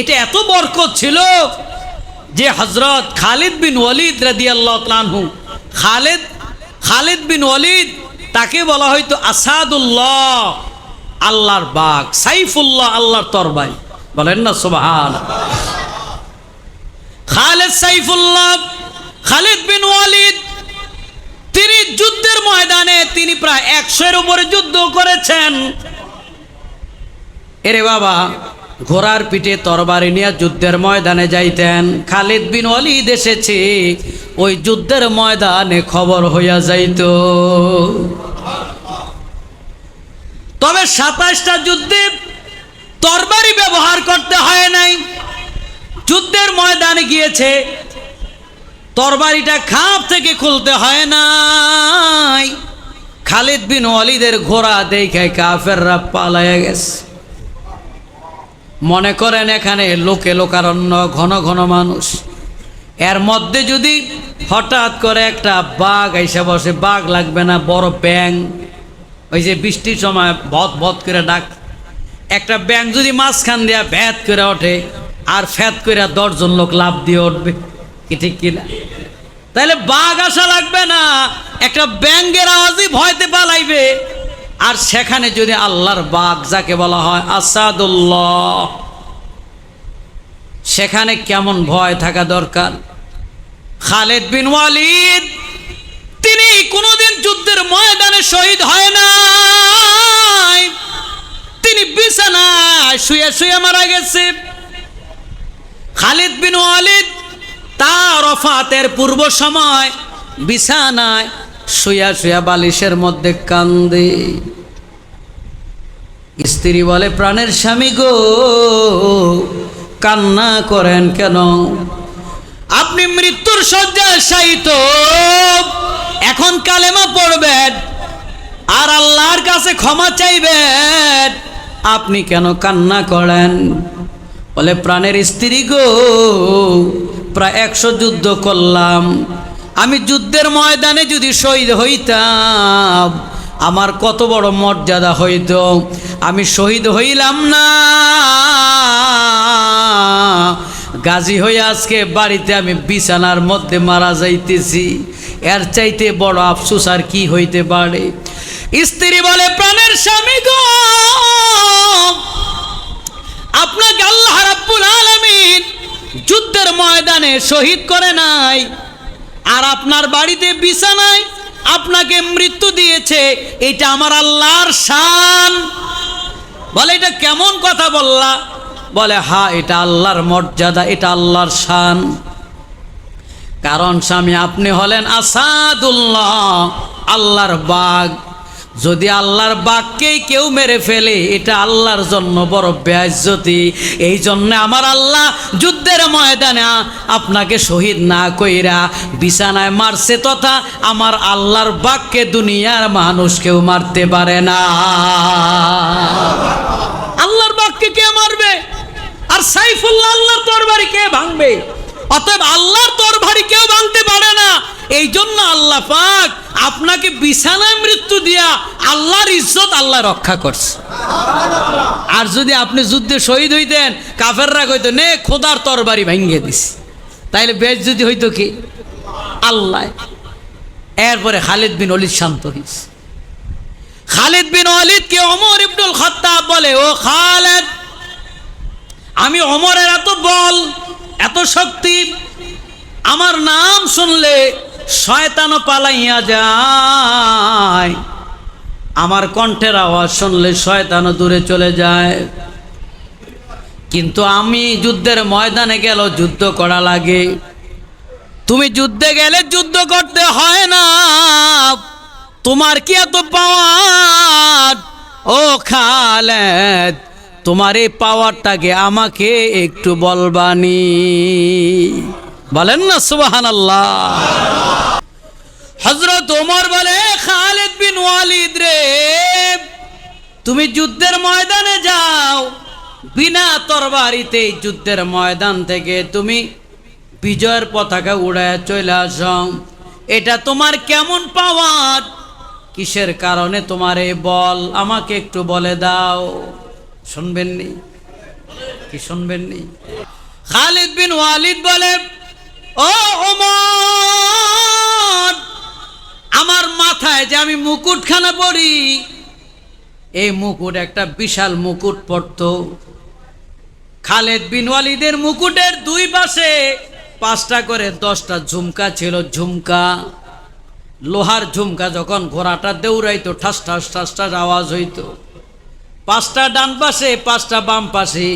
এটা এত বরকত ছিল যে হজরত খালিদ বিন ওয়ালিদ রাদি আল্লাহ তালহু খালেদ, খালিদ বিন ওয়ালিদ তাকে বলা হয়তো আসাদুল্লাহ, আল্লাহর বাঘ সাইফুল্লাহ, আল্লাহর তরবাই বলেন না সুবহান খালেদ সাইফুল্লাহ, খালিদ বিন ওয়ালিদ, তিনি যুদ্ধের ময়দানে তিনি প্রায় একশোর উপরে যুদ্ধ করেছেন। এরে বাবা ঘোড়ার পিঠে তরবারি নিয়ে যুদ্ধের ময়দানে যাইতেন। খালিদ বিন ওয়ালিদ এসেছে, ওই যুদ্ধের ময়দানে খবর হইয়া যাইত। তবে সাতাশটা যুদ্ধে তরবারি ব্যবহার করতে হয় নাই। যুদ্ধের ময়দানে গিয়েছে, তরবারিটা খাপ থেকে খুলতে হয় নাই। খালিদ বিন ওয়ালিদের ঘোড়া দেখে কাফেররা পালাইয়া গেছে। মনে করেন এখানে লোকে লোকারণ্য, ঘন ঘন মানুষ। এর মধ্যে যদি হঠাৎ করে একটা বাঘ এসে বসে, বাঘ লাগবে না, বড় ব্যাং ওই যে বৃষ্টির সময় ভত ভত করে ডাক, একটা ব্যাং যদি মাঝখান দিয়া ভ্যাত করে ওঠে, আর ফ্যাত করে দশজন লোক লাভ দিয়ে উঠবে, কি ঠিক কিনা তাহলে বাঘ আসা লাগবে না, একটা ব্যাঙ্গের আওয়াজই ভয়তে পালাইবে। আর সেখানে যদি আল্লাহর বাঘ যাকে বলা হয় আসাদুল্লাহ, সেখানে কেমন ভয় থাকা দরকার? খালেদ বিন ওয়ালিদ, তিনি কোনোদিন যুদ্ধের ময়দানে শহীদ হয় না তিনি বিছানায় শুয়ে শুয়ে মারা গেছে। খালিদ বিন ওয়ালিদ তার অফাতের পূর্ব সময় বিছানায় শুয়া শুয়া বালিশের মধ্যে কান্দে। স্ত্রী বলে, প্রাণের স্বামী গো, কান্না করেন কেন? আপনি মৃত্যুর শয্যায় শায়িত। এখন কালেমা পড়বেন, আর আল্লাহর কাছে ক্ষমা চাইবেন। আপনি কেন কান্না করেন? বলে, প্রাণের স্ত্রী গো, প্রায় একশো যুদ্ধ করলাম। আমি যুদ্ধের ময়দানে যদি শহীদ হইতাম, আমার কত বড় মর্যাদা হইত। আমি শহীদ হইলাম না। গাজী হয়ে আজকে বাড়িতে আমি বিছানার মধ্যে মারা যাইতেছি। এর চাইতে বড় আফসোস আর কি হইতে পারে? স্ত্রী বলে, প্রাণের স্বামী গো, আপনাকে আল্লাহ রাব্বুল আলামিন যুদ্ধের ময়দানে শহীদ করে নাই। আর আপনার বাড়িতে বিছানায় আপনাকে মৃত্যু দিয়েছে, এটা আমার আল্লাহর শান। বলে, এটা কেমন কথা বললা? বলে, হা, এটা আল্লাহর মর্যাদা, এটা আল্লাহর শান। কারণ স্বামী, আপনি হলেন আসাদুল্লাহ, আল্লাহর বাঘ যদি আল্লাহর বাঘকেই কেউ মেরে ফেলে, এটা আল্লাহর জন্য বড় ব্যাজ্যতি এই জন্য আমার আল্লাহ যুদ্ধের ময়দানে আপনাকে শহীদ না কইরা বিছানায় মারছে তথা আমার আল্লাহর বাক্যে দুনিয়ার মানুষ কেউ মারতে পারে না। আল্লাহর বাক্যে কে মারবে? আর সাইফুল্লাহ আল্লাহর তরবারি কে ভাঙবে? অতএব আল্লাহর তরবারি কেউ ভাঙতে পারে না। এই জন্য আল্লাহ পাক আপনাকে বিছানায় মৃত্যু দিয়া আল্লাহর ইজ্জত আল্লাহ রক্ষা করছে। আর যদি আপনি যুদ্ধে শহীদ হইতেন কাফেররা কইতো নে খোদার তরবারি ভাঙ্গে দিস। তাইলে বেশ যদি হইতো কি? আল্লাহ। এরপরে খালিদ বিন অলিদ শান্ত হইস। খালিদ বিন অলিদকে অমর ইবনুল খত্তাব বলে ও খালেদ আমি অমরের এত বল এত শক্তি আমার নাম শুনলে শয়তানও পালাইয়া যায়। আমার কণ্ঠের আওয়াজ শুনলে শয়তানও দূরে চলে যায়। কিন্তু আমি যুদ্ধের ময়দানে গেল, যুদ্ধ করা লাগে। তুমি যুদ্ধে গেলে যুদ্ধ করতে হয় না। তোমার কি এত পাওয়ার ও খালেদ, তোমার এই পাওয়ারটাকে আমাকে একটু বলবানি। বলেন না সুবাহান আল্লাহ হজরত ওমর বলে, খালেদ বিন ওয়ালিদ রে, তুমি যুদ্ধের ময়দানে যাও। বিনা তরবারিতে যুদ্ধের ময়দান থেকে তুমি বিজয়ের পতাকা উড়ায় চলে আস। এটা তোমার কেমন পাওয়ার? কিসের কারণে তোমার এই বল? আমাকে একটু বলে দাও। শুনবেন শুনবেননি? কি শুনবেন নি খালিদ বিন ওয়ালিদ বলে ও আমার মাথায় যে আমি মুকুটখানা পড়ি, এই মুকুট একটা বিশাল মুকুট পড়তো। খালেদ বিন ওয়ালিদের মুকুটের দুই পাশে পাঁচটা করে দশটা ঝুমকা ছিল, ঝুমকা। লোহার ঝুমকা যখন ঘোড়াটা দৌড়াইতো, ঠাস ঠাস ঠাস ঠাস আওয়াজ হইতো। পাঁচটা ডান পাশে, পাঁচটা বাম পাশে।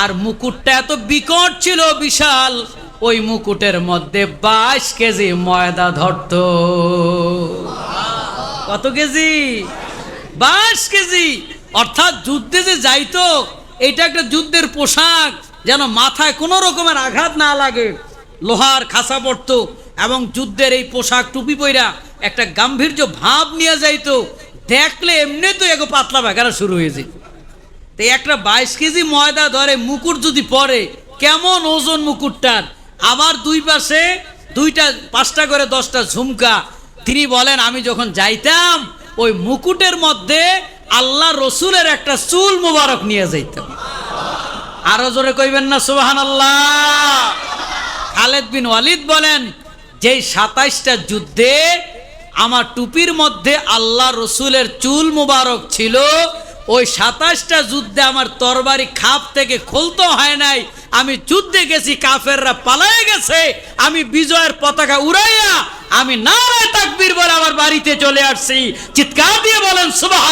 আর মুকুটটা এত বিকট ছিল, বিশাল। ওই মুকুটের মধ্যে বাইশ কেজি ময়দা ধরত। কত কেজি? বাইশ কেজি। অর্থাৎ যুদ্ধে যে যাইতো এটা একটা যুদ্ধের পোশাক, যেন মাথায় কোনো রকমের আঘাত না লাগে। লোহার খাসা পড়তো এবং যুদ্ধের এই পোশাক টুপি পইরা একটা গাম্ভীর্য ভাব নিয়ে যাইতো। দেখলে এমনি তো এগো পাতলা বেগারা শুরু হয়েছে তো একটা বাইশ কেজি ময়দা ধরে মুকুট যদি পরে, কেমন ওজন মুকুটটার? আবার দুই পাশে দুইটা, পাঁচটা করে দশটা ঝুমকা। তিনি বলেন, আমি যখন যাইতাম, ওই মুকুটের মধ্যে আল্লাহ রসুলের একটা চুল মোবারক নিয়ে যাইতাম। আরও জোরে কইবেন না সুবাহান আল্লাহ খালেদ বিন ওয়ালিদ বলেন যে সাতাইশটা যুদ্ধে আমার টুপির মধ্যে আল্লাহ রসুলের চুল মোবারক ছিল ওই সাতাশটা যুদ্ধে আমার তরবারি খাপ থেকে খুলতে হয় নাই। আমি যুদ্ধে গেছি, কাফেররা পালাই গেছে। আমি বিজয়ের পতাকা উড়াইয়া আমি নারায় তাকবীর বলে আমার বাড়িতে চলে আসছি। চিৎকার দিয়ে বলেন সুবাহ